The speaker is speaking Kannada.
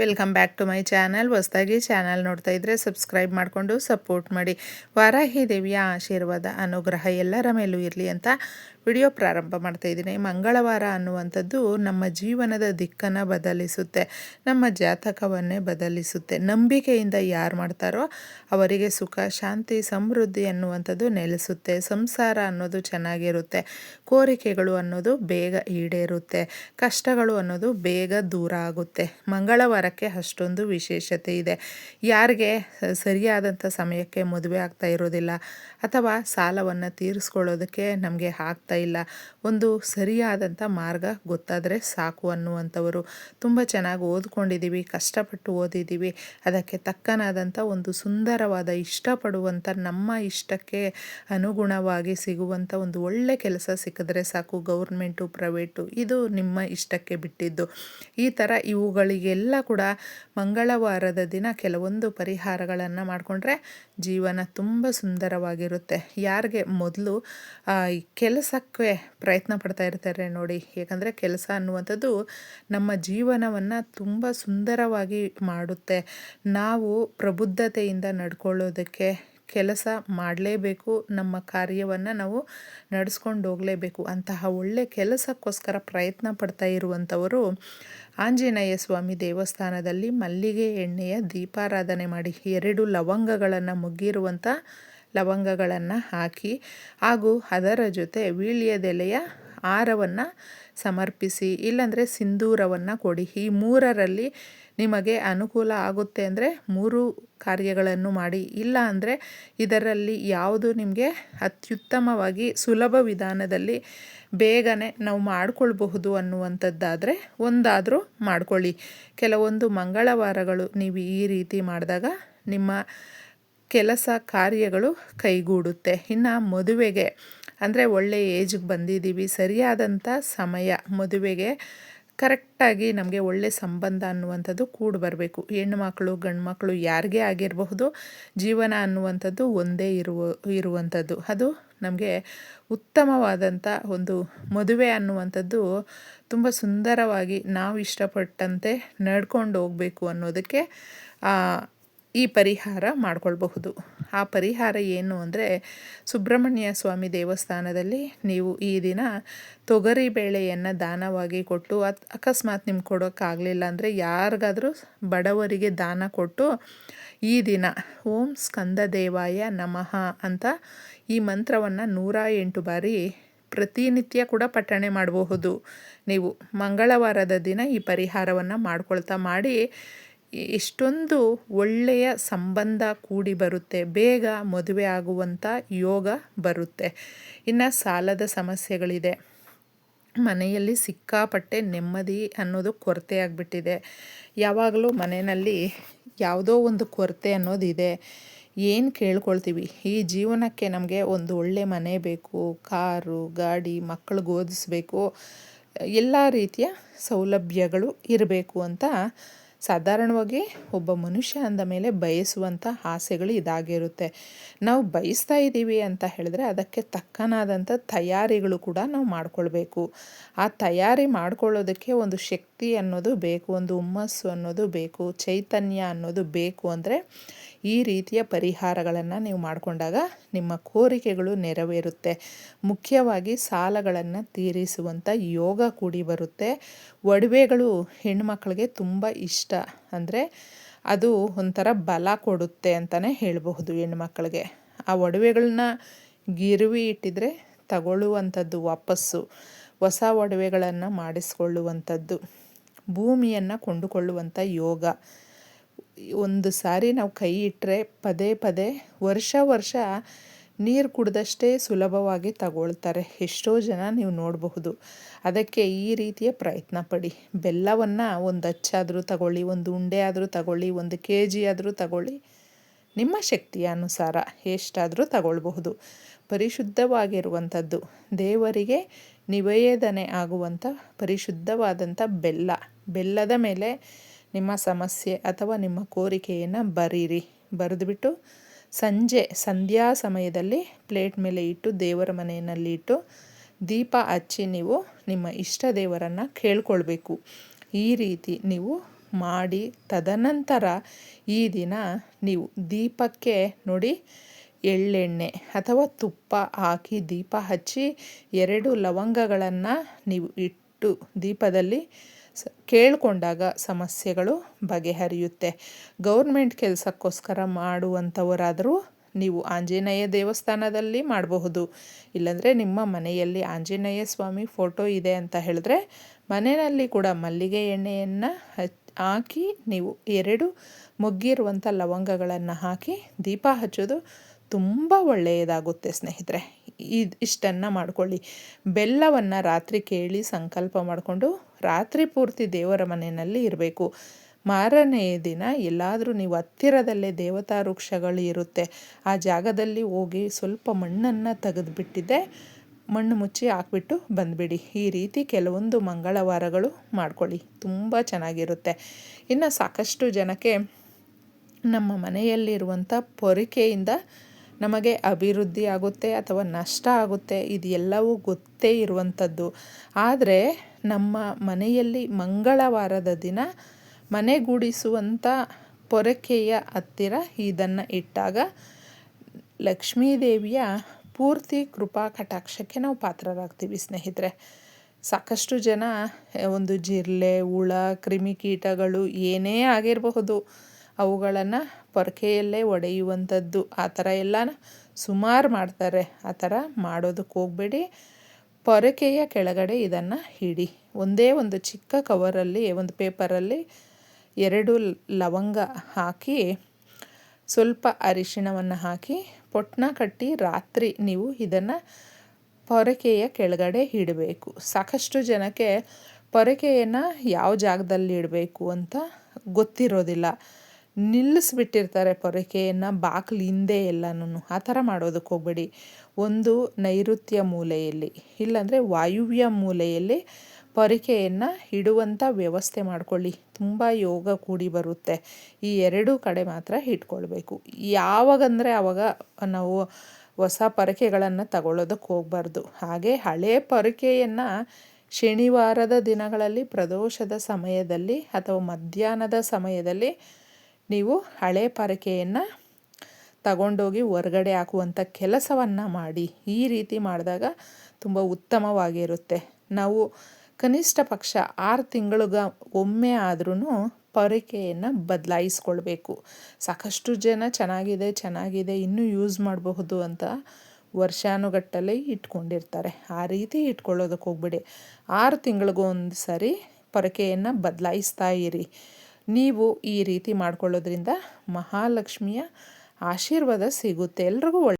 Welcome back to my channel. ಹೊಸದಾಗಿ ಚಾನಲ್ ನೋಡ್ತಾ ಇದ್ದರೆ ಸಬ್ಸ್ಕ್ರೈಬ್ ಮಾಡಿಕೊಂಡು ಸಪೋರ್ಟ್ ಮಾಡಿ. ವಾರಾಹಿ ದೇವಿಯ ಆಶೀರ್ವಾದ, ಅನುಗ್ರಹ ಎಲ್ಲರ ಮೇಲೂ ಇರಲಿ ಅಂತ ವಿಡಿಯೋ ಪ್ರಾರಂಭ ಮಾಡ್ತಾ ಇದ್ದೀನಿ. ಮಂಗಳವಾರ ಅನ್ನುವಂಥದ್ದು ನಮ್ಮ ಜೀವನದ ದಿಕ್ಕನ್ನು ಬದಲಿಸುತ್ತೆ. ನಮ್ಮ ಜಾತಕವನ್ನೇ ಬದಲಿಸುತ್ತೆ. ನಂಬಿಕೆಯಿಂದ ಯಾರು ಮಾಡ್ತಾರೋ ಅವರಿಗೆ ಸುಖ, ಶಾಂತಿ, ಸಮೃದ್ಧಿ ಅನ್ನುವಂಥದ್ದು ನೆಲೆಸುತ್ತೆ. ಸಂಸಾರ ಅನ್ನೋದು ಚೆನ್ನಾಗಿರುತ್ತೆ. ಕೋರಿಕೆಗಳು ಅನ್ನೋದು ಬೇಗ ಈಡೇರುತ್ತೆ. ಕಷ್ಟಗಳು ಅನ್ನೋದು ಬೇಗ ದೂರ ಆಗುತ್ತೆ. ಮಂಗಳವಾರಕ್ಕೆ ಅಷ್ಟೊಂದು ವಿಶೇಷತೆ ಇದೆ. ಯಾರಿಗೆ ಸರಿಯಾದಂಥ ಸಮಯಕ್ಕೆ ಮದುವೆ ಆಗ್ತಾ ಇರೋದಿಲ್ಲ ಅಥವಾ ಸಾಲವನ್ನು ತೀರಿಸ್ಕೊಳ್ಳೋದಕ್ಕೆ ನಮಗೆ ಆಗ್ತಾ ಇಲ್ಲ. ಒಂದು ಸರಿಯಾದಂಥ ಮಾರ್ಗ ಗೊತ್ತಾದರೆ ಸಾಕು ಅನ್ನುವಂಥವರು. ತುಂಬ ಚೆನ್ನಾಗಿ ಓದ್ಕೊಂಡಿದ್ದೀವಿ, ಕಷ್ಟಪಟ್ಟು ಓದಿದ್ದೀವಿ. ಅದಕ್ಕೆ ತಕ್ಕನಾದಂಥ ಒಂದು ಸುಂದರವಾದ ಇಷ್ಟಪಡುವಂಥ, ನಮ್ಮ ಇಷ್ಟಕ್ಕೆ ಅನುಗುಣವಾಗಿ ಸಿಗುವಂಥ ಒಂದು ಒಳ್ಳೆ ಕೆಲಸ ಸಿಕ್ಕಿದ್ರೆ ಸಾಕು, ಗೌರ್ಮೆಂಟು, ಪ್ರೈವೇಟು, ಇದು ನಿಮ್ಮ ಇಷ್ಟಕ್ಕೆ ಬಿಟ್ಟಿದ್ದು. ಈ ಥರ ಇವುಗಳಿಗೆಲ್ಲ ಕೂಡ ಮಂಗಳವಾರದ ದಿನ ಕೆಲವೊಂದು ಪರಿಹಾರಗಳನ್ನು ಮಾಡಿಕೊಂಡ್ರೆ ಜೀವನ ತುಂಬ ಸುಂದರವಾಗಿರುತ್ತೆ. ಯಾರಿಗೆ ಮೊದಲು ಕೆಲಸಕ್ಕೆ ಪ್ರಯತ್ನ ಪಡ್ತಾ ಇರ್ತಾರೆ ನೋಡಿ. ಯಾಕಂದರೆ ಕೆಲಸ ಅನ್ನುವಂಥದ್ದು ನಮ್ಮ ಜೀವನವನ್ನು ತುಂಬ ಸುಂದರವಾಗಿ ಮಾಡುತ್ತೆ. ನಾವು ಪ್ರಬುದ್ಧತೆಯಿಂದ ನಡ್ಕೊಳ್ಳೋದಕ್ಕೆ ಕೆಲಸ ಮಾಡಲೇಬೇಕು. ನಮ್ಮ ಕಾರ್ಯವನ್ನು ನಾವು ನಡೆಸ್ಕೊಂಡು ಹೋಗಲೇಬೇಕು. ಅಂತಹ ಒಳ್ಳೆ ಕೆಲಸಕ್ಕೋಸ್ಕರ ಪ್ರಯತ್ನ ಪಡ್ತಾ ಇರುವಂಥವರು ಆಂಜನೇಯ ಸ್ವಾಮಿ ದೇವಸ್ಥಾನದಲ್ಲಿ ಮಲ್ಲಿಗೆ ಎಣ್ಣೆಯ ದೀಪಾರಾಧನೆ ಮಾಡಿ ಎರಡು ಲವಂಗಗಳನ್ನು ಮುಗ್ಗಿರುವಂಥ ಲವಂಗಗಳನ್ನು ಹಾಕಿ ಹಾಗೂ ಅದರ ಜೊತೆ ವೀಳ್ಯದೆಲೆಯ ಹಾರವನ್ನು ಸಮರ್ಪಿಸಿ, ಇಲ್ಲಾಂದರೆ ಸಿಂಧೂರವನ್ನು ಕೊಡಿ. ಈ ಮೂರರಲ್ಲಿ ನಿಮಗೆ ಅನುಕೂಲ ಆಗುತ್ತೆ ಅಂದರೆ ಮೂರು ಕಾರ್ಯಗಳನ್ನು ಮಾಡಿ. ಇಲ್ಲ ಅಂದರೆ ಇದರಲ್ಲಿ ಯಾವುದು ನಿಮಗೆ ಅತ್ಯುತ್ತಮವಾಗಿ ಸುಲಭ ವಿಧಾನದಲ್ಲಿ ಬೇಗನೆ ನಾವು ಮಾಡಿಕೊಳ್ಬಹುದು ಅನ್ನುವಂಥದ್ದಾದರೆ ಒಂದಾದರೂ ಮಾಡಿಕೊಳ್ಳಿ. ಕೆಲವೊಂದು ಮಂಗಳವಾರಗಳು ನೀವು ಈ ರೀತಿ ಮಾಡಿದಾಗ ನಿಮ್ಮ ಕೆಲಸ ಕಾರ್ಯಗಳು ಕೈಗೂಡುತ್ತೆ. ಇನ್ನು ಮದುವೆಗೆ, ಅಂದರೆ ಒಳ್ಳೆ ಏಜ್ಗೆ ಬಂದಿದ್ದೀವಿ ಸರಿಯಾದಂಥ ಸಮಯ ಮದುವೆಗೆ ಕರೆಕ್ಟಾಗಿ ನಮಗೆ ಒಳ್ಳೆ ಸಂಬಂಧ ಅನ್ನುವಂಥದ್ದು ಕೂಡಿ ಬರಬೇಕು. ಹೆಣ್ಣು ಮಕ್ಕಳು ಗಂಡು ಮಕ್ಕಳು ಯಾರಿಗೇ ಆಗಿರಬಹುದು, ಜೀವನ ಅನ್ನುವಂಥದ್ದು ಒಂದೇ ಇರುವ, ಇರುವಂಥದ್ದು. ಅದು ನಮಗೆ ಉತ್ತಮವಾದಂಥ ಒಂದು ಮದುವೆ ಅನ್ನುವಂಥದ್ದು ತುಂಬ ಸುಂದರವಾಗಿ ನಾವು ಇಷ್ಟಪಟ್ಟಂತೆ ನಡ್ಕೊಂಡು ಹೋಗಬೇಕು ಅನ್ನೋದಕ್ಕೆ ಈ ಪರಿಹಾರ ಮಾಡಿಕೊಳ್ಬಹುದು. ಆ ಪರಿಹಾರ ಏನು ಅಂದರೆ ಸುಬ್ರಹ್ಮಣ್ಯ ಸ್ವಾಮಿ ದೇವಸ್ಥಾನದಲ್ಲಿ ನೀವು ಈ ದಿನ ತೊಗರಿ ಬೇಳೆಯನ್ನು ದಾನವಾಗಿ ಕೊಟ್ಟು ಅತ್ ಅಕಸ್ಮಾತ್ ನಿಮ್ಗೆ ಕೊಡೋಕ್ಕಾಗಲಿಲ್ಲ ಅಂದರೆ ಯಾರಿಗಾದರೂ ಬಡವರಿಗೆ ದಾನ ಕೊಟ್ಟು ಈ ದಿನ ಓಂ ಸ್ಕಂದ ದೇವಾಯ ನಮಃ ಅಂತ ಈ ಮಂತ್ರವನ್ನು ನೂರ ಎಂಟು ಬಾರಿ ಪ್ರತಿನಿತ್ಯ ಕೂಡ ಪಠಣೆ ಮಾಡಬಹುದು. ನೀವು ಮಂಗಳವಾರದ ದಿನ ಈ ಪರಿಹಾರವನ್ನು ಮಾಡ್ಕೊಳ್ತಾ ಮಾಡಿ ಎಷ್ಟೊಂದು ಒಳ್ಳೆಯ ಸಂಬಂಧ ಕೂಡಿ ಬರುತ್ತೆ, ಬೇಗ ಮದುವೆ ಆಗುವಂಥ ಯೋಗ ಬರುತ್ತೆ. ಇನ್ನು ಸಾಲದ ಸಮಸ್ಯೆಗಳಿದೆ. ಮನೆಯಲ್ಲಿ ಸಿಕ್ಕಾಪಟ್ಟೆ ನೆಮ್ಮದಿ ಅನ್ನೋದು ಕೊರತೆ ಆಗಿಬಿಟ್ಟಿದೆ. ಯಾವಾಗಲೂ ಮನೆಯಲ್ಲಿ ಯಾವುದೋ ಒಂದು ಕೊರತೆ ಅನ್ನೋದಿದೆ. ಏನು ಕೇಳ್ಕೊಳ್ತೀವಿ? ಈ ಜೀವನಕ್ಕೆ ನಮಗೆ ಒಂದು ಒಳ್ಳೆ ಮನೆ ಬೇಕು, ಕಾರು, ಗಾಡಿ ಮಕ್ಕಳು ಓದಿಸ್ಬೇಕು, ಎಲ್ಲ ರೀತಿಯ ಸೌಲಭ್ಯಗಳು ಇರಬೇಕು ಅಂತ ಸಾಧಾರಣವಾಗಿ ಒಬ್ಬ ಮನುಷ್ಯ ಅಂದ ಮೇಲೆ ಬಯಸುವಂಥ ಆಸೆಗಳು ಇದಾಗಿರುತ್ತೆ. ನಾವು ಬಯಸ್ತಾ ಇದ್ದೀವಿ ಅಂತ ಹೇಳಿದ್ರೆ ಅದಕ್ಕೆ ತಕ್ಕನಾದಂಥ ತಯಾರಿಗಳು ಕೂಡ ನಾವು ಮಾಡ್ಕೊಳ್ಬೇಕು. ಆ ತಯಾರಿ ಮಾಡ್ಕೊಳ್ಳೋದಕ್ಕೆ ಒಂದು ಶಕ್ತಿ ಅನ್ನೋದು ಬೇಕು, ಒಂದು ಹುಮ್ಮಸ್ಸು ಅನ್ನೋದು ಬೇಕು, ಚೈತನ್ಯ ಅನ್ನೋದು ಬೇಕು ಅಂದರೆ ಈ ರೀತಿಯ ಪರಿಹಾರಗಳನ್ನು ನೀವು ಮಾಡಿಕೊಂಡಾಗ ನಿಮ್ಮ ಕೋರಿಕೆಗಳು ನೆರವೇರುತ್ತೆ. ಮುಖ್ಯವಾಗಿ ಸಾಲಗಳನ್ನು ತೀರಿಸುವಂಥ ಯೋಗ ಕೂಡಿ ಬರುತ್ತೆ. ಒಡವೆಗಳು ಹೆಣ್ಮಕ್ಳಿಗೆ ತುಂಬ ಇಷ್ಟ. ಅಂದರೆ ಅದು ಒಂಥರ ಬಲ ಕೊಡುತ್ತೆ ಅಂತಲೇ ಹೇಳಬಹುದು ಹೆಣ್ಮಕ್ಳಿಗೆ ಆ ಒಡವೆಗಳನ್ನ ಗಿರುವಿ ಇಟ್ಟಿದ್ರೆ ತಗೊಳ್ಳುವಂಥದ್ದು ವಾಪಸ್ಸು. ಹೊಸ ಒಡವೆಗಳನ್ನು ಮಾಡಿಸ್ಕೊಳ್ಳುವಂಥದ್ದು. ಭೂಮಿಯನ್ನು ಕೊಂಡುಕೊಳ್ಳುವಂಥ ಯೋಗ. ಒಂದು ಸಾರಿ ನಾವು ಕೈ ಇಟ್ಟರೆ ಪದೇ ಪದೇ ವರ್ಷ ವರ್ಷ ನೀರು ಕುಡ್ದಷ್ಟೇ ಸುಲಭವಾಗಿ ತಗೊಳ್ತಾರೆ. ಎಷ್ಟೋ ಜನ ನೀವು ನೋಡಬಹುದು. ಅದಕ್ಕೆ ಈ ರೀತಿಯ ಪ್ರಯತ್ನ ಪಡಿ. ಬೆಲ್ಲವನ್ನು ಒಂದು ಅಚ್ಚಾದರೂ ತಗೊಳ್ಳಿ, ಒಂದು ಉಂಡೆ ಆದರೂ ತಗೊಳ್ಳಿ, ಒಂದು ಕೆ ಜಿ ಆದರೂ ತಗೊಳ್ಳಿ. ನಿಮ್ಮ ಶಕ್ತಿಯ ಅನುಸಾರ ಎಷ್ಟಾದರೂ ತಗೊಳ್ಬಹುದು. ಪರಿಶುದ್ಧವಾಗಿರುವಂಥದ್ದು. ದೇವರಿಗೆ ನಿವೇದನೆ ಆಗುವಂಥ ಪರಿಶುದ್ಧವಾದಂಥ ಬೆಲ್ಲ. ಬೆಲ್ಲದ ಮೇಲೆ ನಿಮ್ಮ ಸಮಸ್ಯೆ ಅಥವಾ ನಿಮ್ಮ ಕೋರಿಕೆಯನ್ನು ಬರೀರಿ. ಬರೆದುಬಿಟ್ಟು ಸಂಜೆ ಸಂಧ್ಯಾ ಸಮಯದಲ್ಲಿ ಪ್ಲೇಟ್ ಮೇಲೆ ಇಟ್ಟು ದೇವರ ಮನೆಯಲ್ಲಿ ಇಟ್ಟು, ದೀಪ ಹಚ್ಚಿ ನೀವು ನಿಮ್ಮ ಇಷ್ಟ ದೇವರನ್ನು ಕೇಳ್ಕೊಳ್ಬೇಕು. ಈ ರೀತಿ ನೀವು ಮಾಡಿ ತದನಂತರ ಈ ದಿನ ನೀವು ದೀಪಕ್ಕೆ ನೋಡಿ ಎಳ್ಳೆಣ್ಣೆ ಅಥವಾ ತುಪ್ಪ ಹಾಕಿ ದೀಪ ಹಚ್ಚಿ ಎರಡು ಲವಂಗಗಳನ್ನು ನೀವು ಇಟ್ಟು ದೀಪದಲ್ಲಿ ಕೇಳಿಕೊಂಡಾಗ ಸಮಸ್ಯೆಗಳು ಬಗೆಹರಿಯುತ್ತೆ. ಗೌರ್ಮೆಂಟ್ ಕೆಲಸಕ್ಕೋಸ್ಕರ ಮಾಡುವಂಥವರಾದರೂ ನೀವು ಆಂಜನೇಯ ದೇವಸ್ಥಾನದಲ್ಲಿ ಮಾಡಬಹುದು. ಇಲ್ಲಾಂದರೆ ನಿಮ್ಮ ಮನೆಯಲ್ಲಿ ಆಂಜನೇಯ ಸ್ವಾಮಿ ಫೋಟೋ ಇದೆ ಅಂತ ಹೇಳಿದ್ರೆ ಮನೆಯಲ್ಲಿ ಕೂಡ ಮಲ್ಲಿಗೆ ಎಣ್ಣೆಯನ್ನು ಹಾಕಿ ನೀವು ಎರಡು ಮುಗ್ಗಿರುವಂಥ ಲವಂಗಗಳನ್ನು ಹಾಕಿ ದೀಪ ಹಚ್ಚೋದು ತುಂಬ ಒಳ್ಳೆಯದಾಗುತ್ತೆ ಸ್ನೇಹಿತರೆ. ಇದು, ಇಷ್ಟನ್ನು ಮಾಡ್ಕೊಳ್ಳಿ. ಬೆಲ್ಲವನ್ನು ರಾತ್ರಿ ಕೇಳಿ ಸಂಕಲ್ಪ ಮಾಡಿಕೊಂಡು ರಾತ್ರಿ ಪೂರ್ತಿ ದೇವರ ಮನೆಯಲ್ಲಿ ಇರಬೇಕು. ಮಾರನೆಯ ದಿನ ಎಲ್ಲಾದರೂ ನೀವು ಹತ್ತಿರದಲ್ಲೇ ದೇವತಾ ವೃಕ್ಷಗಳು ಇರುತ್ತೆ. ಆ ಜಾಗದಲ್ಲಿ ಹೋಗಿ ಸ್ವಲ್ಪ ಮಣ್ಣನ್ನು ತೆಗೆದುಬಿಟ್ಟಿದ್ದೆ ಮಣ್ಣು ಮುಚ್ಚಿ ಹಾಕ್ಬಿಟ್ಟು ಬಂದುಬಿಡಿ. ಈ ರೀತಿ ಕೆಲವೊಂದು ಮಂಗಳವಾರಗಳು ಮಾಡ್ಕೊಳ್ಳಿ. ತುಂಬ ಚೆನ್ನಾಗಿರುತ್ತೆ. ಇನ್ನು ಸಾಕಷ್ಟು ಜನಕ್ಕೆ ನಮ್ಮ ಮನೆಯಲ್ಲಿರುವಂಥ ಪೊರಿಕೆಯಿಂದ ನಮಗೆ ಅಭಿವೃದ್ಧಿ ಆಗುತ್ತೆ ಅಥವಾ ನಷ್ಟ ಆಗುತ್ತೆ. ಇದು ಎಲ್ಲವೂ ಗೊತ್ತೇ ಇರುವಂಥದ್ದು. ಆದರೆ ನಮ್ಮ ಮನೆಯಲ್ಲಿ ಮಂಗಳವಾರದ ದಿನ ಮನೆಗೂಡಿಸುವಂಥ ಪೊರಕೆಯ ಹತ್ತಿರ ಇದನ್ನು ಇಟ್ಟಾಗ ಲಕ್ಷ್ಮೀದೇವಿಯ ಪೂರ್ತಿ ಕೃಪಾ ಕಟಾಕ್ಷಕ್ಕೆ ನಾವು ಪಾತ್ರರಾಗ್ತೀವಿ ಸ್ನೇಹಿತರೆ. ಸಾಕಷ್ಟು ಜನ, ಒಂದು ಜಿರ್ಲೆ ಹುಳ ಕ್ರಿಮಿಕೀಟಗಳು ಏನೇ ಆಗಿರಬಹುದು, ಅವುಗಳನ್ನು ಪೊರಕೆಯಲ್ಲೇ ಒಡೆಯುವಂಥದ್ದು. ಆ ಥರ ಎಲ್ಲ ಸುಮಾರು ಮಾಡ್ತಾರೆ. ಆ ಥರ ಮಾಡೋದಕ್ಕೆ ಹೋಗಬೇಡಿ. ಪೊರಕೆಯ ಕೆಳಗಡೆ ಇದನ್ನು ಹಿಡಿ. ಒಂದೇ ಒಂದು ಚಿಕ್ಕ ಕವರಲ್ಲಿ, ಒಂದು ಪೇಪರಲ್ಲಿ ಎರಡು ಲವಂಗ ಹಾಕಿ, ಸ್ವಲ್ಪ ಅರಿಶಿಣವನ್ನು ಹಾಕಿ ಪೊಟ್ಟಣ ಕಟ್ಟಿ ರಾತ್ರಿ ನೀವು ಇದನ್ನು ಪೊರಕೆಯ ಕೆಳಗಡೆ ಇಡಬೇಕು. ಸಾಕಷ್ಟು ಜನಕ್ಕೆ ಪೊರಕೆಯನ್ನು ಯಾವ ಜಾಗದಲ್ಲಿ ಇಡಬೇಕು ಅಂತ ಗೊತ್ತಿರೋದಿಲ್ಲ. ನಿಲ್ಲಿಸ್ಬಿಟ್ಟಿರ್ತಾರೆ ಪೊರಕೆಯನ್ನು ಬಾಗಿಲು ಹಿಂದೆ ಎಲ್ಲನೂ ಆ ಥರ ಮಾಡೋದಕ್ಕೆ ಹೋಗಬೇಡಿ. ಒಂದು ನೈಋತ್ಯ ಮೂಲೆಯಲ್ಲಿ, ಇಲ್ಲಾಂದರೆ ವಾಯುವ್ಯ ಮೂಲೆಯಲ್ಲಿ ಪೊರಕೆಯನ್ನು ಇಡುವಂಥ ವ್ಯವಸ್ಥೆ ಮಾಡಿಕೊಳ್ಳಿ. ತುಂಬ ಯೋಗ ಕೂಡಿ ಬರುತ್ತೆ. ಈ ಎರಡೂ ಕಡೆ ಮಾತ್ರ ಇಟ್ಕೊಳ್ಬೇಕು. ಯಾವಾಗಂದರೆ ಆವಾಗ ನಾವು ಹೊಸ ಪೊರಕೆಗಳನ್ನು ತಗೊಳ್ಳೋದಕ್ಕೆ ಹೋಗಬಾರ್ದು. ಹಾಗೆ ಹಳೆ ಪೊರಕೆಯನ್ನು ಶನಿವಾರದ ದಿನಗಳಲ್ಲಿ, ಪ್ರದೋಷದ ಸಮಯದಲ್ಲಿ ಅಥವಾ ಮಧ್ಯಾಹ್ನದ ಸಮಯದಲ್ಲಿ ನೀವು ಹಳೆ ಪರಕೆಯನ್ನು ತಗೊಂಡೋಗಿ ಹೊರಗಡೆ ಹಾಕುವಂಥ ಕೆಲಸವನ್ನು ಮಾಡಿ. ಈ ರೀತಿ ಮಾಡಿದಾಗ ತುಂಬ ಉತ್ತಮವಾಗಿರುತ್ತೆ. ನಾವು ಕನಿಷ್ಠ ಪಕ್ಷ ಆರು ತಿಂಗಳಿಗ ಒಮ್ಮೆ ಆದ್ರೂ ಪೊರಕೆಯನ್ನು ಬದಲಾಯಿಸ್ಕೊಳ್ಬೇಕು. ಸಾಕಷ್ಟು ಜನ ಚೆನ್ನಾಗಿದೆ ಚೆನ್ನಾಗಿದೆ, ಇನ್ನೂ ಯೂಸ್ ಮಾಡಬಹುದು ಅಂತ ವರ್ಷಾನುಗಟ್ಟಲೆ ಇಟ್ಕೊಂಡಿರ್ತಾರೆ. ಆ ರೀತಿ ಇಟ್ಕೊಳ್ಳೋದಕ್ಕೆ ಹೋಗ್ಬಿಡಿ. ಆರು ತಿಂಗಳಿಗೂ ಒಂದು ಸರಿ ಪೊರಕೆಯನ್ನು ಬದಲಾಯಿಸ್ತಾ ಇರಿ. ನೀವು ಈ ರೀತಿ ಮಾಡ್ಕೊಳ್ಳೋದ್ರಿಂದ ಮಹಾಲಕ್ಷ್ಮಿಯ ಆಶೀರ್ವಾದ ಸಿಗುತ್ತೆ. ಎಲ್ರಿಗೂ